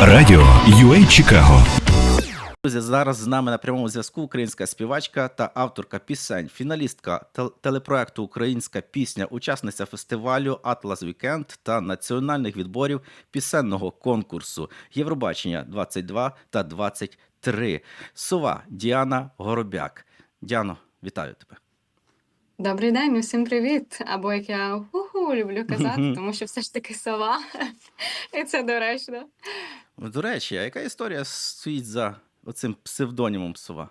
Радіо UA Чикаго. Друзі, зараз з нами на прямому зв'язку українська співачка та авторка пісень, фіналістка тел- телепроекту Українська пісня, учасниця фестивалю Атлас Вікенд та національних відборів пісенного конкурсу Євробачення 22 та 23. Сова Діана Горобяк. Діано, вітаю тебе. Добрий день, усім привіт! Або як я ху-ху люблю казати, тому що все ж таки сова, і це доречно. До речі, а яка історія стоїть за оцим псевдонімом Сова?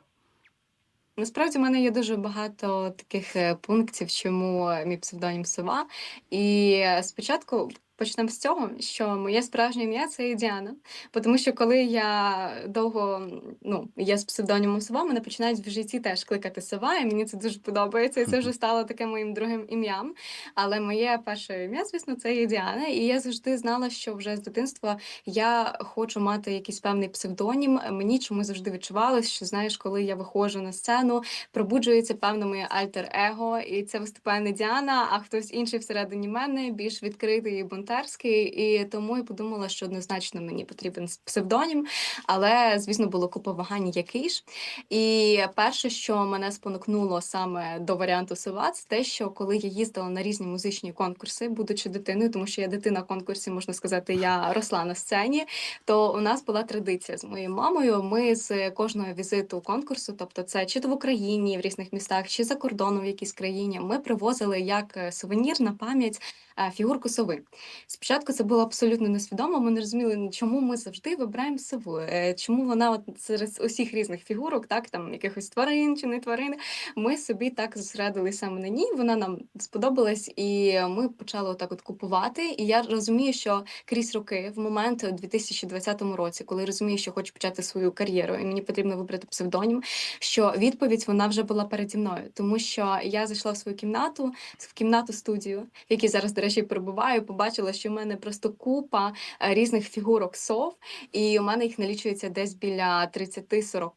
Насправді в мене є дуже багато таких е, пунктів, чому мій псевдонім сова. І спочатку почнемо з цього, що моє справжнє ім'я це Діана. Бо Тому що коли я довго ну, є з псевдонімом сова, мене починають в житті теж кликати сова, і мені це дуже подобається. І це вже стало таким моїм другим ім'ям. Але моє перше ім'я, звісно, це є Діана. І я завжди знала, що вже з дитинства я хочу мати якийсь певний псевдонім. Мені чомусь завжди відчувалось, що знаєш, коли я виходжу на сцену, пробуджується певне моє альтер-его, і це виступає не Діана, а хтось інший всередині мене, більш відкритий і бунтарський. І тому я подумала, що однозначно мені потрібен псевдонім. Але звісно було купа вагань, який ж. І перше, що мене спонукнуло саме до варіанту сова, це те, що коли я їздила на різні музичні конкурси, будучи дитиною, тому що я дитина конкурсів, можна сказати, я росла на сцені. То у нас була традиція з моєю мамою. Ми з кожного візиту конкурсу, тобто це чи то в Україні, в різних містах, чи за кордоном в якійсь країні, ми привозили як е, сувенір на пам'ять е, фігурку сови. Спочатку це було абсолютно несвідомо. Ми не розуміли, ну, чому ми завжди вибираємо сову, е, чому вона от серед усіх різних фігурок, так там якихось тварин чи не тварин. Ми собі так зосередили саме на ній. Вона нам сподобалась, і ми почали отак от купувати. І я розумію, що крізь роки, в момент у 2020 році, коли розумію, що хочу почати свою кар'єру, і мені потрібно вибрати псевдонім, що відповідь вона вже була переді мною, тому що я зайшла в свою кімнату, в кімнату студію, в якій зараз, до речі, перебуваю, побачила, що в мене просто купа е, різних фігурок сов, і у мене їх налічується десь біля 30-40.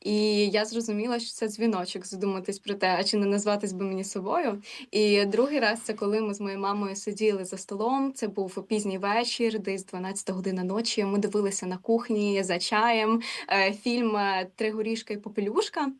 І я зрозуміла, що це дзвіночок задуматись про те, а чи не назватись би мені совою. І другий раз це коли ми з моєю мамою сиділи за столом. Це був пізній вечір, десь 12 година ночі. Ми дивилися на кухні за чаєм е, фільм е, Три горішка і попелюшка.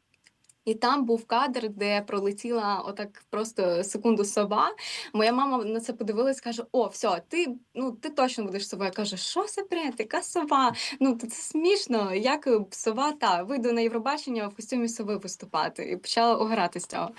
І там був кадр, де пролетіла отак просто секунду сова. Моя мама на це подивилась, каже: О, все, ти ну ти точно будеш совою. Каже, що за бред, яка сова? Ну це смішно. Як сова та вийду на Євробачення в костюмі сови виступати. І почала ограти з цього.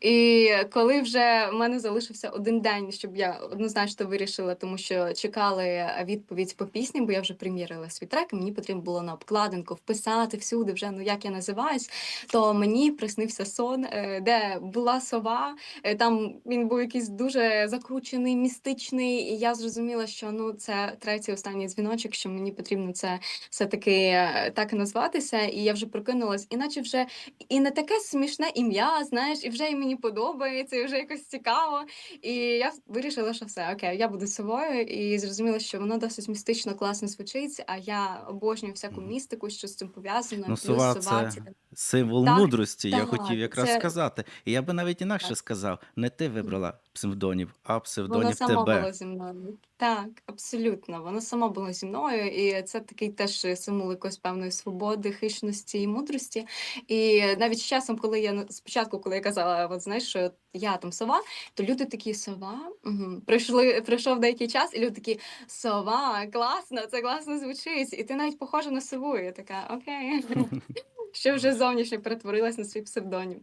І коли вже в мене залишився один день, щоб я однозначно вирішила, тому що чекали відповідь по пісні, бо я вже примірила свій трек, і мені потрібно було на обкладинку вписати всюди, вже ну як я називаюсь, то мені приснився сон, е, де була сова. е, Там він був якийсь дуже закручений, містичний, і я зрозуміла, що ну це третій останній дзвіночок, що мені потрібно це все-таки е, так назватися. І я вже прокинулась, іначе вже і не таке смішне ім'я, знаєш, і вже і мені подобається, і вже якось цікаво. І я вирішила, що все окей, я буду совою, і зрозуміла, що воно досить містично, класно звучить. А я обожнюю всяку містику, що з цим пов'язано. Ну, сова сова це це символ Так, мудрості. Я так, хотів якраз це- сказати. І я би навіть інакше Так. сказав: не ти вибрала псевдонів, а Воно псевдонів само тебе. було зі мною. Так, абсолютно. Воно само було зі мною, і це такий теж символ якоїсь певної свободи, хищності і мудрості. І навіть з часом, коли я спочатку, коли я казала, от знаєш, що я там сова, то люди такі сова. Угу. Прийшли, прийшов деякий час, і люди такі сова, класно, це класно звучить. І ти навіть похожа на сову. І я така, окей. Що вже зовнішньо перетворилась на свій псевдонім.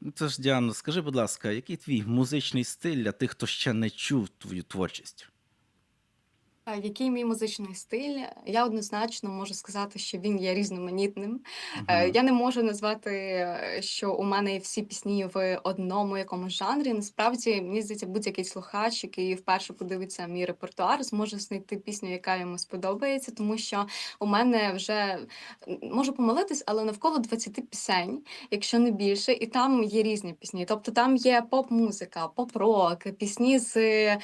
Ну, Тож, Діано, скажи, будь ласка, який твій музичний стиль для тих, хто ще не чув твою творчість? Який мій музичний стиль? Я однозначно можу сказати, що він є різноманітним. Мгм. Я не можу назвати, е, що у мене всі пісні в одному якомусь жанрі. Насправді, мені здається, будь-який слухач, який вперше подивиться мій репертуар, зможе знайти пісню, яка йому сподобається, тому що у мене вже можу помилитись, але навколо 20 пісень, якщо не більше, і там є різні пісні. Тобто там є поп-музика, поп-рок, пісні з е,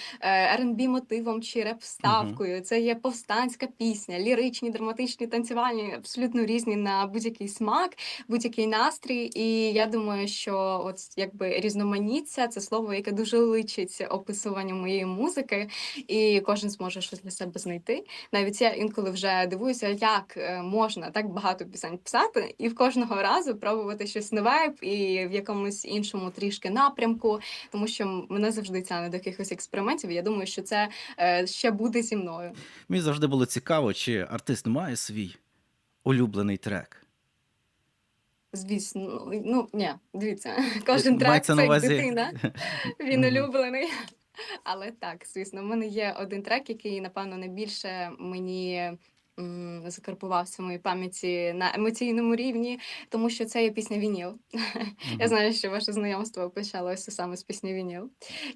R&B мотивом чи реп-вставками. Співкою, це є повстанська пісня, ліричні, драматичні, танцювальні, абсолютно різні на будь-який смак, будь-який настрій. І я думаю, що от якби різноманіття це слово, яке дуже личить описуванню моєї музики, і кожен зможе щось для себе знайти. Навіть я інколи вже дивуюся, як е, можна так багато пісень писати, і в кожного разу пробувати щось нове і в якомусь іншому трішки напрямку, тому що мене завжди тягне до якихось експериментів. Я думаю, що це е, ще буде зі мною. Мені завжди було цікаво, чи артист має свій улюблений трек. Звісно, ну, ні, дивіться, кожен трек це як дитина. Він улюблений. Але так, звісно, в мене є один трек, який, напевно, найбільше мені м, закарбувався в моїй пам'яті на емоційному рівні, тому що це є пісня Вініл. Я знаю, що ваше знайомство почалося саме з пісні Вініл.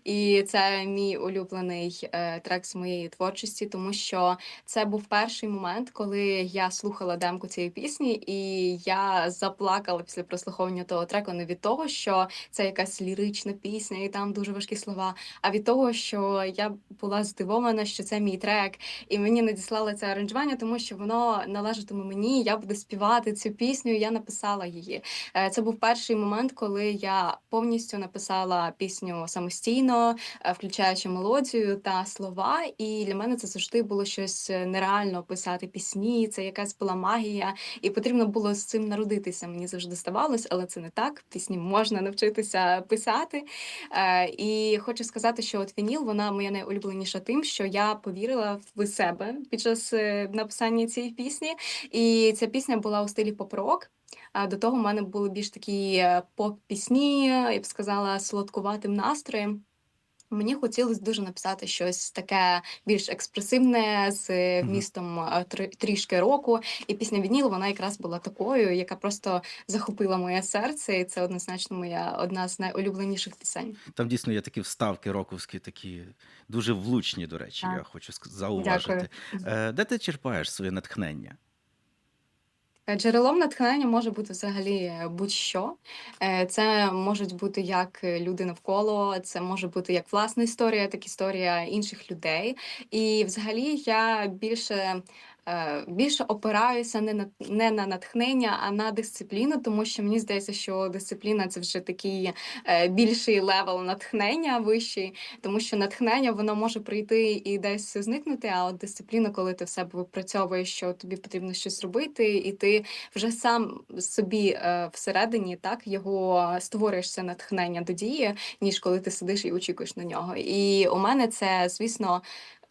І це мій улюблений е, трек з моєї творчості, тому що це був перший момент, коли я слухала демку цієї пісні, і я заплакала після прослуховування того треку не від того, що це якась лірична пісня, і там дуже важкі слова, а від того, що я була здивована, що це мій трек, і мені надіслали це аранжування, тому що воно належатиме мені. Я буду співати цю пісню. і Я написала її. Е, Це був перший момент, коли я повністю написала пісню самостійно, е, включаючи мелодію та слова. І для мене це завжди було щось е, нереально писати пісні. Це якась була магія, і потрібно було з цим народитися. Мені завжди здавалось, але це не так. Пісні можна навчитися писати. І хочу сказати, що от Вініл, вона моя найулюбленіша тим, що я повірила в себе під час е, написання цієї пісні. І ця пісня була у стилі поп-рок. А до того в мене були більш такі е, поп-пісні, я б сказала, солодкуватим настроєм. Мені хотілося дуже написати щось таке більш експресивне з е, е, трішки року. І пісня Вініл вона якраз була такою, яка просто захопила моє серце, і це однозначно моя одна з найулюбленіших пісень. Там дійсно є такі вставки роковські, такі дуже влучні, до речі, Так. я хочу зауважити. Дякую. Е, Де ти черпаєш своє натхнення? Е, Джерелом натхнення може бути взагалі е, будь-що. Е, Це можуть бути як люди навколо, це може бути як власна історія, так історія інших людей. І взагалі я більше. Е, Більше опираюся не на не на натхнення, а на дисципліну, тому що мені здається, що дисципліна це вже такий е, більший левел натхнення вищий, тому що натхнення воно може прийти і десь зникнути. А от дисципліна, коли ти в себе випрацьовуєш, що тобі потрібно щось робити, і ти вже сам собі е, всередині так його створюєш це натхнення до дії, ніж коли ти сидиш і очікуєш на нього. І у мене це, звісно.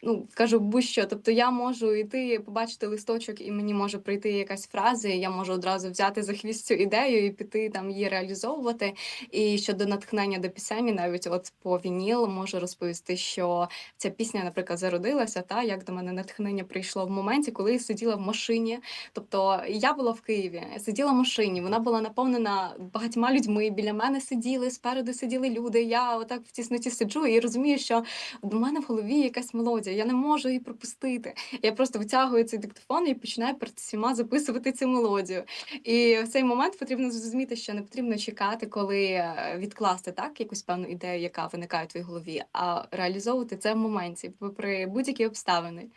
Ну, кажу, будь-що. Тобто я можу йти, побачити листочок, і мені може прийти якась фраза, і я можу одразу взяти за хвіст цю ідею і піти там її реалізовувати. І щодо натхнення до пісень, навіть от по вініл можу розповісти, що ця пісня, наприклад, зародилася, та як до мене натхнення прийшло в моменті, коли я сиділа в машині. Тобто я була в Києві, сиділа в машині, вона була наповнена багатьма людьми. Біля мене сиділи, спереду сиділи люди. Я отак в тісноті сиджу і розумію, що до мене в голові якась мелодія. Я не можу її пропустити. Я просто витягую цей диктофон і починаю перед всіма записувати цю мелодію. І в цей момент потрібно зрозуміти, що не потрібно чекати, коли е, відкласти так якусь певну ідею, яка виникає в твоїй голові, а реалізовувати це в моменті, попри будь-які обставини.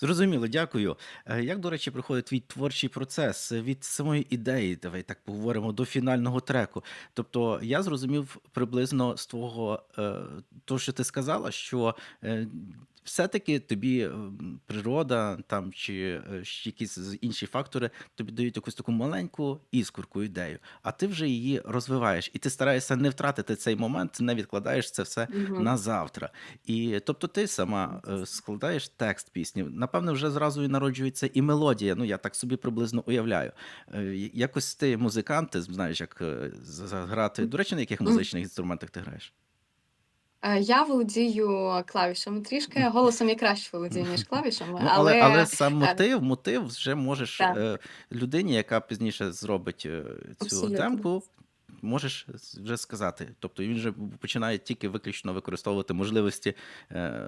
Зрозуміло, дякую. Е, Як, до речі, проходить твій творчий процес від самої ідеї, давай так поговоримо, до фінального треку. Тобто я зрозумів приблизно з твого, е, того, що ти сказала, що е, все-таки тобі е, природа там чи е, якісь інші фактори тобі дають якусь таку маленьку іскорку, ідею, а ти вже її розвиваєш, і ти стараєшся не втратити цей момент, не відкладаєш це все Мгм. на завтра. І тобто ти сама е, складаєш текст пісні. Напевно, вже зразу і народжується і мелодія. Ну я так собі приблизно уявляю. Е, Якось ти музикант, ти знаєш, як заграти. До речі, на яких музичних інструментах ти граєш? Е, Я володію клавішами трішки. Голосом я краще володію, ніж клавішами, Ну, але, але, але сам е, мотив, мотив вже можеш Так. е, людині, яка пізніше зробить е, цю Абсолютно. демку. Можеш вже сказати. Тобто він вже починає тільки виключно використовувати можливості е,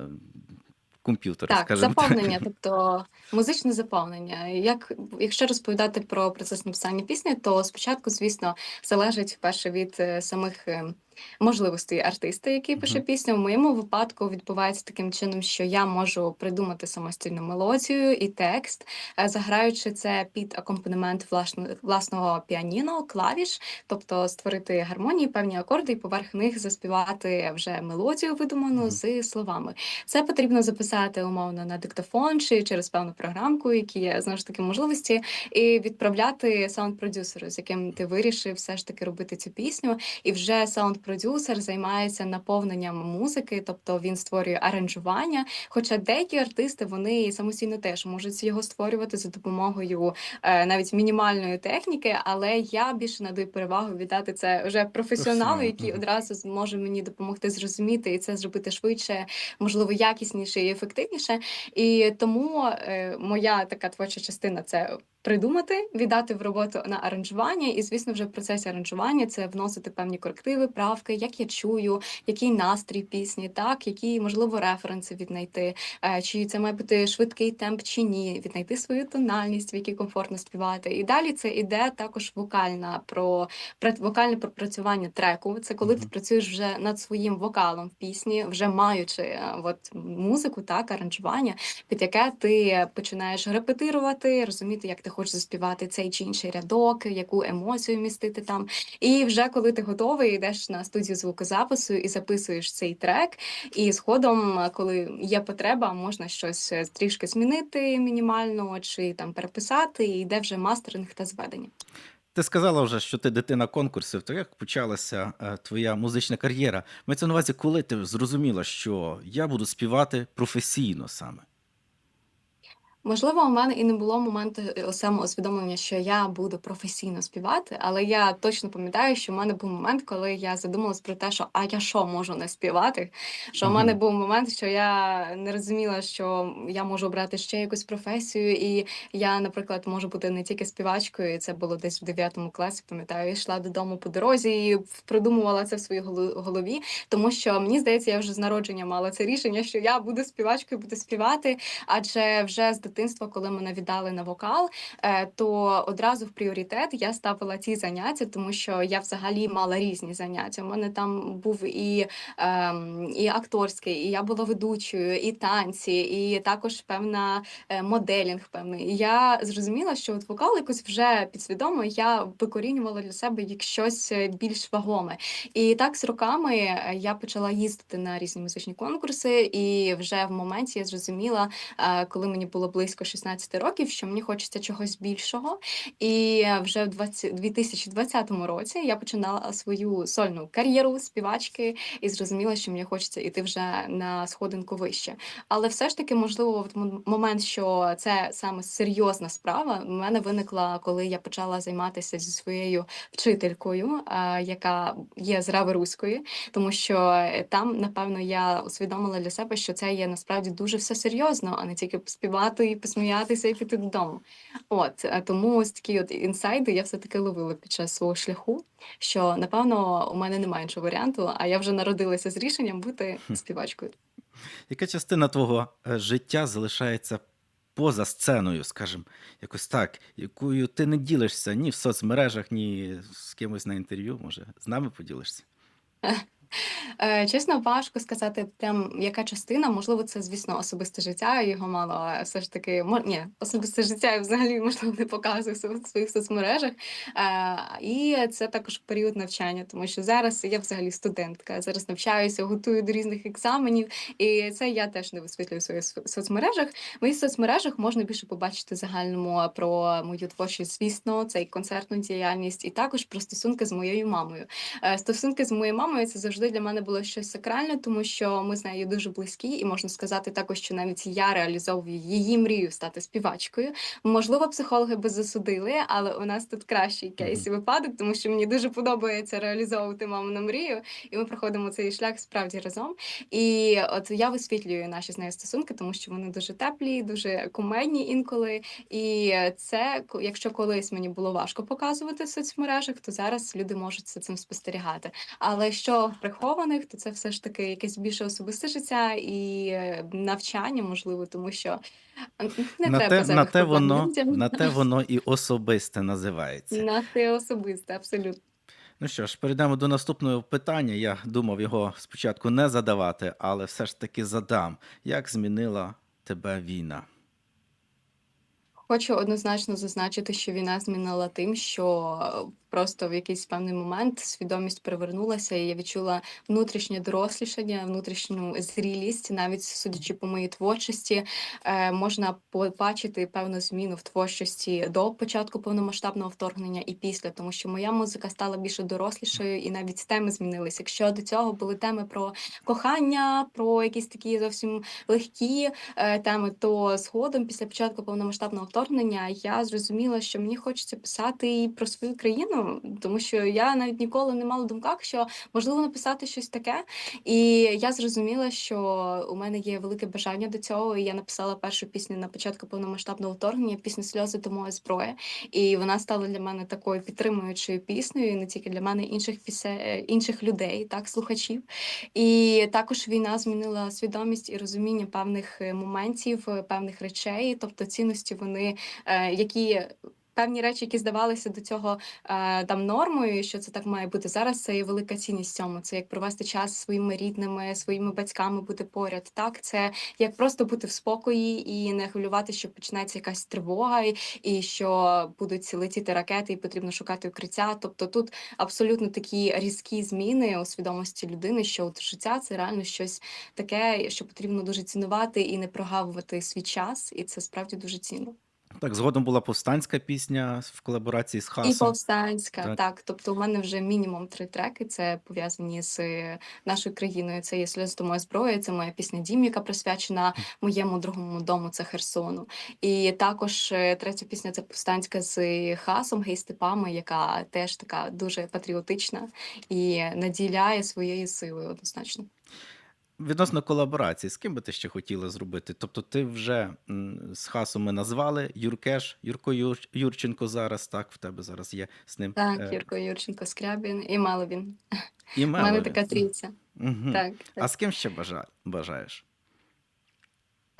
комп'ютера, Так, скажімо заповнення, тобто музичне заповнення. Як якщо розповідати про процес написання пісні, то спочатку, звісно, залежить перше від е, самих е, можливостей артиста, який пише пісню. В моєму випадку відбувається таким чином, що я можу придумати самостійну мелодію і текст, е, заграючи це під акомпанемент власного піаніно, клавіш, тобто створити гармонії, певні акорди, і поверх них заспівати вже мелодію видуману з словами. Це потрібно записати умовно на диктофон чи через певну програмку, які є знову ж таки можливості, і відправляти саунд-продюсеру, з яким ти вирішив все ж таки робити цю пісню. І вже саунд-продюсер займається наповненням музики, тобто він створює аранжування. Хоча деякі артисти вони самостійно теж можуть його створювати за допомогою е, навіть мінімальної техніки, але я більше надаю перевагу віддати це вже професіоналу, Професіоналу, який одразу зможе мені допомогти зрозуміти і це зробити швидше, можливо, якісніше і ефективніше. І тому е, моя така творча частина це. Придумати, віддати в роботу на аранжування, і звісно, вже в процесі аранжування це вносити певні корективи, правки, як я чую, який настрій пісні, так які можливо референси віднайти, е, чи це має бути швидкий темп чи ні, віднайти свою тональність, в якій комфортно співати. І далі це іде також вокальна про вокальне пропрацювання треку. Це коли ти працюєш вже над своїм вокалом в пісні, вже маючи е, от музику, так аранжування, під яке ти починаєш репетирувати, розуміти, як ти хочеш заспівати цей чи інший рядок, яку емоцію містити там. І вже коли ти готовий, йдеш на студію звукозапису і записуєш цей трек. І згодом, коли є потреба, можна щось е, трішки змінити мінімально чи там переписати, і йде вже мастеринг та зведення. Ти сказала вже, що ти дитина конкурсів. То як почалася е, твоя музична кар'єра? Мається на увазі, коли ти зрозуміла, що я буду співати професійно саме? Можливо, у мене і не було моменту е, самоусвідомлення, що я буду професійно співати, але я точно пам'ятаю, що в мене був момент, коли я задумалась про те, що а я що можу не співати. Що в мене був момент, що я не розуміла, що я можу обрати ще якусь професію, і я, наприклад, можу бути не тільки співачкою. і Це було десь в 9 класі. Пам'ятаю, йшла додому по дорозі і придумувала це в своїй голові, тому що мені здається, я вже з народження мала це рішення, що я буду співачкою, буду співати. Адже вже з дитинства, коли мене віддали на вокал, е, то одразу в пріоритет я ставила ці заняття, тому що я взагалі мала різні заняття. У мене там був і, ем, і акторський, і я була ведучою, і танці, і також певна е, моделінг певний. Я зрозуміла, що от вокал якось вже підсвідомо я викорінювала для себе як щось е, більш вагоме. І так з роками я почала їздити на різні музичні конкурси, і вже в моменті я зрозуміла, коли мені було близько 16 років, що мені хочеться чогось більшого. І е, вже в 20, 2020 році я починала свою сольну кар'єру співачки і зрозуміла, що мені хочеться іти вже на сходинку вище. Але все ж таки, можливо, в момент, що це саме серйозна справа, в мене виникла, коли я почала займатися зі своєю вчителькою, яка є з Рави Руської, тому що е, там, напевно, я усвідомила для себе, що це є насправді дуже все серйозно, а не тільки співати і посміятися і піти додому. От е, тому ось такі от інсайди я все таки ловила під час свого шляху. Що напевно у мене немає іншого варіанту, а я вже народилася з рішенням бути співачкою. Яка частина твого е, життя залишається поза сценою, скажімо, якось так, якою ти не ділишся ні в соцмережах, ні з кимось на інтерв'ю? Може, з нами поділишся? Е, чесно, важко сказати, прям яка частина. Можливо, це, звісно, особисте життя. Його мало все ж таки мо- ні, особисте життя я взагалі можливо не показую в своїх соцмережах. Е, і це також період навчання, тому що зараз я взагалі студентка. Зараз навчаюся, готую до різних екзаменів, і це я теж не висвітлюю в своїх соцмережах. В моїх соцмережах можна більше побачити загальному про мою творчість, звісно, це і концертну діяльність, і також про стосунки з моєю мамою. Е, Стосунки з моєю мамою це завжди для мене було щось сакральне, тому що ми з нею дуже близькі, і можна сказати також, що навіть я реалізовую її мрію стати співачкою. Можливо, психологи би засудили, але у нас тут кращий кейс і випадок, тому що мені дуже подобається реалізовувати мамину мрію, і ми проходимо цей шлях справді разом. І от я висвітлюю наші з нею стосунки, тому що вони дуже теплі, дуже кумедні інколи. І це, якщо колись мені було важко показувати в соцмережах, то зараз люди можуть за цим спостерігати. Але що прихованих, то це все ж таки якесь більше особисте життя і е, навчання, можливо, тому що не на, треба те, на, те воно, людям. на те воно і особисте називається. На те особисте, абсолютно. Ну що ж, перейдемо до наступного питання. Я думав його спочатку не задавати, але все ж таки задам. Як змінила тебе війна? Хочу однозначно зазначити, що війна змінила тим, що е, просто в якийсь певний момент свідомість перевернулася, і я відчула внутрішнє дорослішання, внутрішню зрілість. Навіть судячи по моїй творчості, е, можна побачити певну зміну в творчості до початку повномасштабного вторгнення і після, тому що моя музика стала більше дорослішою, і навіть теми змінилися. Якщо до цього були теми про кохання, про якісь такі зовсім легкі е, теми, то згодом, після початку повномасштабного вторгнення, я зрозуміла, що мені хочеться писати і про свою країну, тому що я навіть ніколи не мала в думках, що можливо написати щось таке. І я зрозуміла, що у мене є велике бажання до цього. І я написала першу пісню на початку повномасштабного вторгнення, пісню Сльози то моя зброя. І вона стала для мене такою підтримуючою піснею, не тільки для мене, інших пісе... інших людей, так, слухачів. І також війна змінила свідомість і розуміння певних е, моментів, е, певних речей, тобто цінності вони, е, які. Певні речі, які здавалися до цього е, там нормою, що це так має бути зараз. Це є велика цінність цьому. Це як провести час зі своїми рідними, своїми батьками, бути поряд. Так, це як просто бути в спокої і не хвилювати, що почнеться якась тривога, і, що будуть летіти ракети, і потрібно шукати укриття. Тобто тут абсолютно такі різкі зміни у свідомості людини, що от життя це реально щось таке, що потрібно дуже цінувати і не прогавувати свій час, і це справді дуже цінно. Так, згодом була повстанська пісня в колаборації з І Хасом. повстанська, Так. так. Тобто, у мене вже мінімум три треки. Це пов'язані з е, нашою країною. Це є сльози до моя зброя. Це моя пісня Дім, яка присвячена моєму другому дому. Це Херсону. І також е, третя пісня це повстанська з Хасом Гейстепами, яка теж така дуже патріотична і наділяє своєю силою однозначно. Відносно колаборації, з ким би ти ще хотіла зробити? Тобто, ти вже м, з хасу ми назвали Юркеш, Юрко Юр... Юрченко зараз, так, в тебе зараз є з ним. Так, е, Юрко Юрченко Скрябін і Маловін. і У мене така трійця. Угу. Так, так. А з ким ще бажа... бажаєш?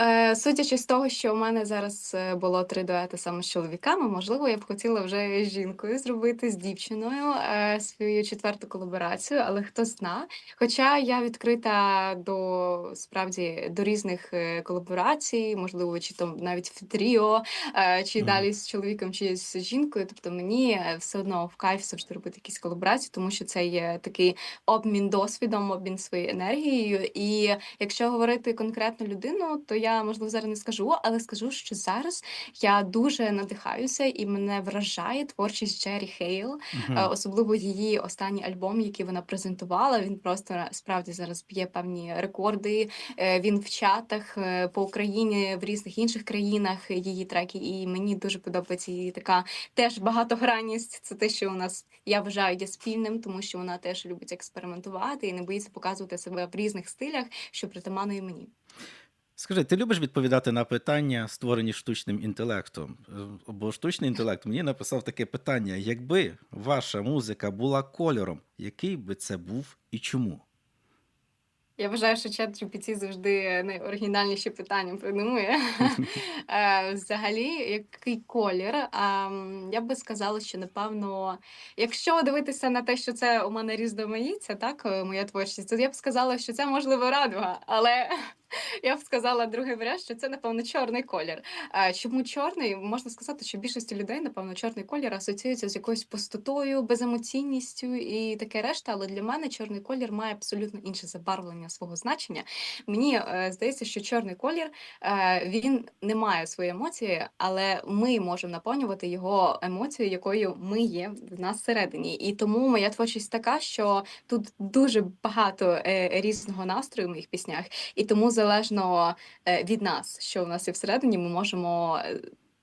Е, Судячи з того, що у мене зараз е, було три дуети саме з чоловіками, можливо, я б хотіла вже з жінкою зробити з дівчиною е, свою четверту колаборацію, але хто зна. Хоча я відкрита до справді до різних колаборацій, можливо, чи то навіть в тріо, е, чи Мгм. далі з чоловіком, чи з жінкою. Тобто мені все одно в кайф завжди робити якісь колаборації, тому що це є такий обмін досвідом, обмін своєю енергією. І якщо говорити конкретно людину, то я можливо зараз не скажу, але скажу, що зараз я дуже надихаюся і мене вражає творчість Джері Хейл, Мгм. Е, особливо її останній альбом, який вона презентувала. Він просто справді зараз б'є певні рекорди. Е, Він в чатах е, по Україні в різних інших країнах її треки. І мені дуже подобається її така теж багатогранність. Це те, що у нас я вважаю є спільним, тому що вона теж любить експериментувати і не боїться показувати себе в різних стилях, що притаманно і мені. Скажи, ти любиш відповідати на питання, створені штучним інтелектом? Е, Бо штучний інтелект мені написав таке питання: якби ваша музика була кольором, який би це був і чому? Я вважаю, що чат GPT завжди найоригінальніші питання придумує. Е, Взагалі, який колір? Я би сказала, що напевно, якщо дивитися на те, що це у мене різноманіття, так, е, моя творчість, то я б сказала, що це можливо радуга, але я б сказала другий варіант, що це напевно чорний колір. Е, Чому чорний? Можна сказати, що більшості людей, напевно, чорний колір асоціюється з якоюсь пустотою, беземоційністю і таке решта. Але для мене чорний колір має абсолютно інше забарвлення свого значення. Мені е, здається, що чорний колір е, він не має своєї емоції, але ми можемо наповнювати його емоцією, якою ми є в нас всередині. І тому моя творчість така, що тут дуже багато е, різного настрою в моїх піснях, і тому залежно від нас, що в нас є всередині, ми можемо.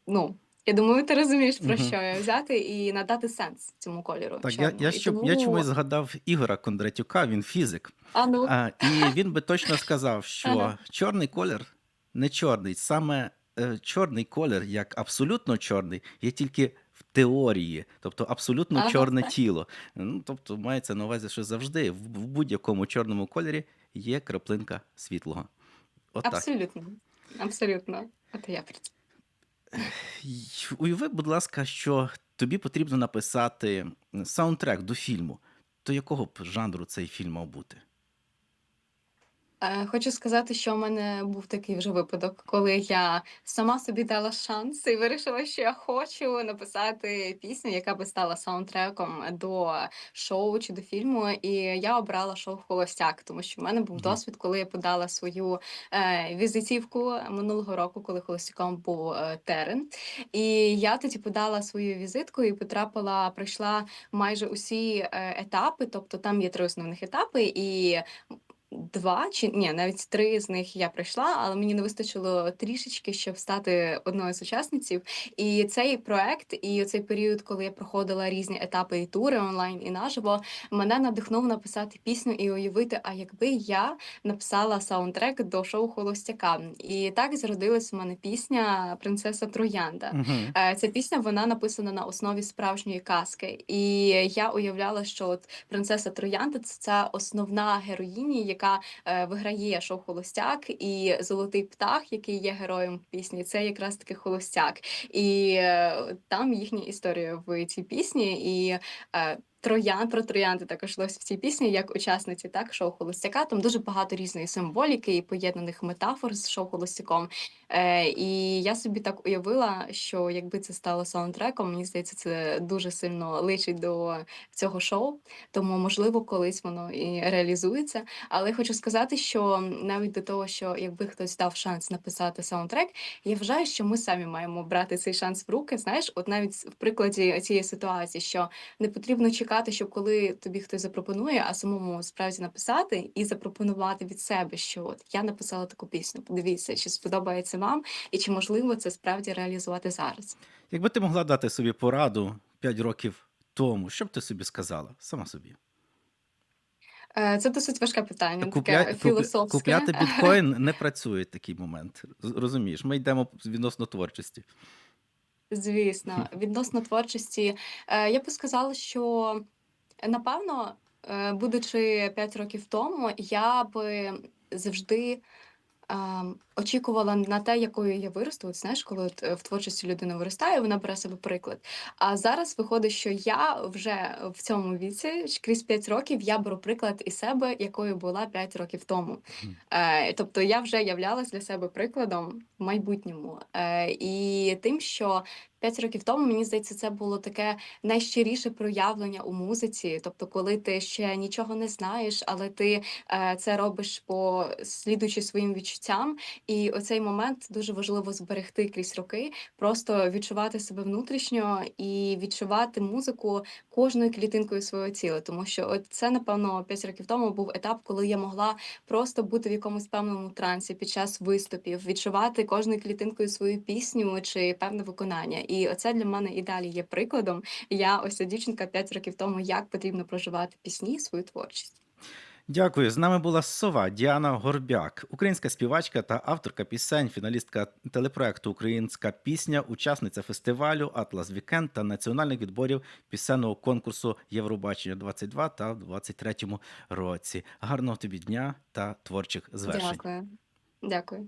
Ну, я думаю, ти розумієш про що я взяти і надати сенс цьому кольору. Так, я, я, І що, я чомусь згадав Ігора Кондратюка, він фізик. А ну А, і він би точно сказав, що Ага. чорний колір не чорний. Саме е, чорний колір, як абсолютно чорний, є тільки в теорії, тобто абсолютно Ага. чорне тіло. Ну, тобто, мається на увазі, що завжди в, в будь-якому чорному кольорі є краплинка світлого. Отак. абсолютно. Абсолютно. От я Уяви, будь ласка, що тобі потрібно написати саундтрек до фільму. то якого б жанру цей фільм мав бути? Е, Хочу сказати, що в мене був такий вже випадок, коли я сама собі дала шанс і вирішила, що я хочу написати пісню, яка би стала саундтреком до шоу чи до фільму. І я обрала шоу Холостяк, тому що в мене був досвід, коли я подала свою е, візитівку минулого року, коли холостяком був е, терен. І я тоді подала свою візитку і потрапила, пройшла майже усі е, етапи. Тобто там є три основних етапи, і Два чи ні, навіть три з них я пройшла, але мені не вистачило трішечки, щоб стати одною з учасниців. І цей проект, і цей період, коли я проходила різні етапи і тури онлайн і наживо, мене надихнув написати пісню і уявити, а якби я написала саундтрек до шоу Холостяка. І так зародилась у мене пісня Принцеса Троянда. Угу. Ця пісня вона написана на основі справжньої казки, і я уявляла, що от принцеса Троянда це ця основна героїня, яка е, виграє шоу Холостяк, і золотий птах, який є героєм пісні, це якраз таки холостяк. І е, там їхня історія в цій пісні. І е, Троян про троянди також йшлось в цій пісні як учасниці так шоу Холостяка. Там дуже багато різної символіки і поєднаних метафор з шоу Холостяком. Е, і я собі так уявила, що якби це стало саундтреком, мені здається, це дуже сильно личить до цього шоу. Тому, можливо, колись воно і реалізується. Але хочу сказати, що навіть до того, що якби хтось дав шанс написати саундтрек, я вважаю, що ми самі маємо брати цей шанс в руки. Знаєш, от навіть в прикладі цієї ситуації, що не потрібно чекати, щоб коли тобі хтось запропонує, а самому справді написати і запропонувати від себе, що от я написала таку пісню. Подивіться, чи сподобається вам, і чи можливо це справді реалізувати зараз. Якби ти могла дати собі пораду 5 років тому, що б ти собі сказала? Сама собі. Е, Це досить важке питання, Купля... таке філософське. Купляти біткоін не працює в такий момент. Розумієш, ми йдемо відносно творчості. Звісно, відносно творчості, е, я би сказала, що напевно, е, будучи 5 років тому, я би завжди очікувала на те, якою я виросту. От знаєш, коли от, е, в творчості людина виростає, вона бере себе приклад. А зараз виходить, що я вже в цьому віці, крізь 5 років, я беру приклад із себе, якою була 5 років тому. Е, тобто я вже являлась для себе прикладом в майбутньому. Е, і тим, що 5 років тому, мені здається, це було таке найщиріше проявлення у музиці. Тобто, коли ти ще нічого не знаєш, але ти е, це робиш по слідуючи своїм відчуттям. І оцей момент дуже важливо зберегти крізь роки, просто відчувати себе внутрішньо і відчувати музику кожною клітинкою свого тіла. Тому що от це, напевно, 5 років тому був етап, коли я могла просто бути в якомусь певному трансі під час виступів, відчувати кожною клітинкою свою пісню чи певне виконання. І оце для мене і далі є прикладом. Я ось ця дівчинка 5 років тому, як потрібно проживати пісні, свою творчість. Дякую. З нами була сова Діана Горбяк, українська співачка та авторка пісень, фіналістка телепроекту Українська пісня, учасниця фестивалю Атлас Вікенд та національних відборів пісенного конкурсу Євробачення 22 та в 23 році. Гарного тобі дня та творчих звершень. Дякую. Дякую.